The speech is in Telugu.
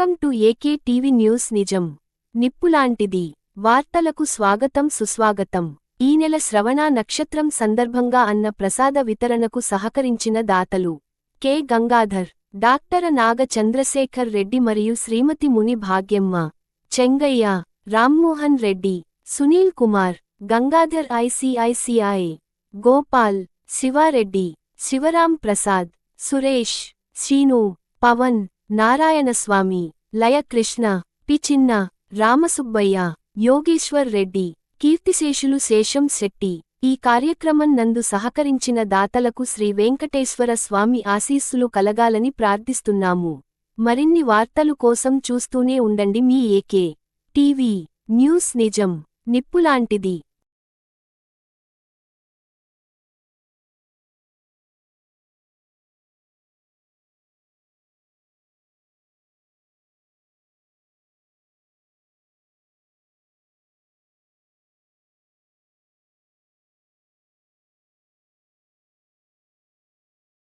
Welcome to AK TV news నిజం. నిప్పులాంటిది. వార్తలకు స్వాగతం సుస్వాగతం. ఈ నెల శ్రవణ నక్షత్రం సందర్భంగా అన్న ప్రసాద వితరణకు సహకరించిన దాతలు కె. గంగాధర్ డాక్టర్ నాగ చంద్రశేఖర్ రెడ్డి మరియు శ్రీమతి ముని భాగ్యమ్మ చెంగయ్య రామ్మోహన్ రెడ్డి సునీల్ కుమార్ గంగాధర్ ఐసిఐసిఐ గోపాల్ శివారెడ్డి శివరాం ప్రసాద్ సురేష్ శీను పవన్ నారాయణస్వామి లయకృష్ణ పి చిన్న రామసుబ్బయ్య యోగేశ్వర్ రెడ్డి కీర్తిశేషులు శేషం శెట్టి ఈ కార్యక్రమం నందు సహకరించిన దాతలకు శ్రీ వెంకటేశ్వర స్వామి ఆశీస్సులు కలగాలని ప్రార్థిస్తున్నాము. మరిన్ని వార్తలు కోసం చూస్తూనే ఉండండి మీ ఏకే టీవీ న్యూస్ నిజం నిప్పులాంటిది.